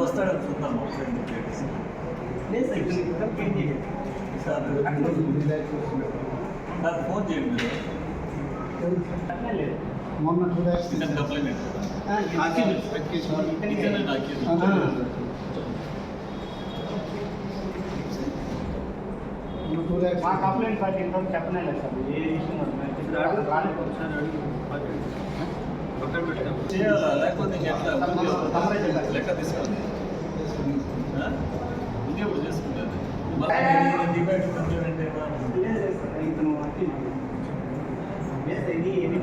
వస్తాడు sir. Phone చేయండి మీరు మొన్న కంప్లైంట్ ఇదేనా నాకు టూ ల్యాక్స్ మా కంప్లైంట్ పార్టీ ఇంతవరకు చెప్పనే లేదు సార్ ఏ ఇష్యూ చేయాలా లేకపోతే ఎట్లా ముందే లెక్క తీసుకోండి ఆ? ముందే ఇప్పుడు చేసుకుంటారు డిబేట్ కంప్లైంట్ ఇతను అంటే ఇది ఎన్ని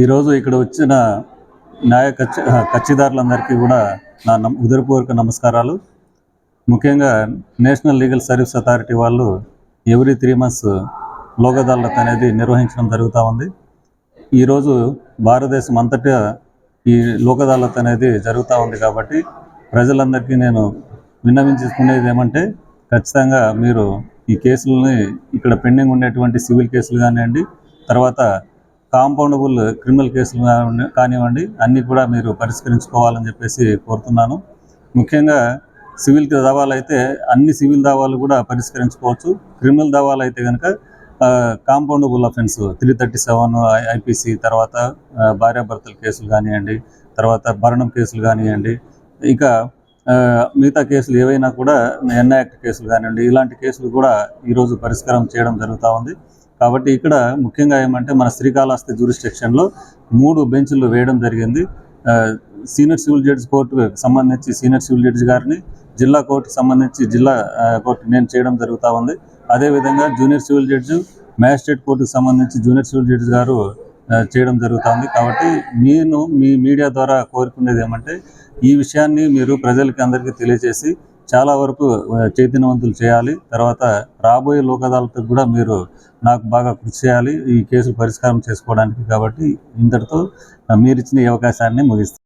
ఈరోజు ఇక్కడ వచ్చిన న్యాయ కచ్చి కచ్చిదారులందరికీ కూడా నా నమ్ ఉదయపూర్వక నమస్కారాలు. ముఖ్యంగా నేషనల్ లీగల్ సర్వీస్ అథారిటీ వాళ్ళు every three months Lok Adalat అనేది నిర్వహించడం జరుగుతూ ఉంది. ఈరోజు భారతదేశం అంతటా ఈ లోక్ అదాలత్ అనేది జరుగుతూ ఉంది కాబట్టి ప్రజలందరికీ నేను విన్నవించుకునేది ఏమంటే ఖచ్చితంగా మీరు ఈ కేసులని ఇక్కడ పెండింగ్ ఉండేటువంటి సివిల్ కేసులు కానివ్వండి తర్వాత కాంపౌండబుల్ క్రిమినల్ కేసులు కానివ్వండి- కానివ్వండి అన్నీ కూడా మీరు పరిష్కరించుకోవాలని చెప్పేసి కోరుతున్నాను. ముఖ్యంగా సివిల్ దావాలు అయితే అన్ని సివిల్ దావాలు కూడా పరిష్కరించుకోవచ్చు. క్రిమినల్ దావాలు అయితే కనుక compoundable offence three thirty seven IPC తర్వాత భార్యాభర్తల కేసులు కానివ్వండి తర్వాత భరణం కేసులు కానివ్వండి ఇక మిగతా కేసులు ఏవైనా కూడా ఎన్ యాక్ట్ కేసులు కానివ్వండి ఇలాంటి కేసులు కూడా ఈరోజు పరిష్కారం చేయడం జరుగుతూ ఉంది. కాబట్టి ఇక్కడ ముఖ్యంగా ఏమంటే మన శ్రీకాళహస్తి జ్యూరిస్టిక్షన్లో మూడు బెంచ్లు వేయడం జరిగింది. సీనియర్ సివిల్ జడ్జి కోర్టుకు సంబంధించి సీనియర్ సివిల్ జడ్జి గారిని జిల్లా కోర్టుకు సంబంధించి జిల్లా కోర్టు నేను చేయడం జరుగుతూ ఉంది. అదేవిధంగా జూనియర్ సివిల్ జడ్జి మ్యాజిస్ట్రేట్ కోర్టుకు సంబంధించి జూనియర్ సివిల్ జడ్జి గారు చేయడం జరుగుతుంది. కాబట్టి నేను మీ మీడియా ద్వారా కోరుకునేది ఏమంటే ఈ విషయాన్ని మీరు ప్రజలకి అందరికీ తెలియజేసి చాలా వరకు చైతన్యవంతులు చేయాలి. తర్వాత రాబోయే లోక్ అదాలతకు కూడా మీరు నాకు బాగా కృషి చేయాలి. ఈ కేసు పరిష్కారం చేసుకోవడానికి కాబట్టి ఇంతటితో మీరు ఇచ్చిన ఈ అవకాశాన్ని ముగిస్తాను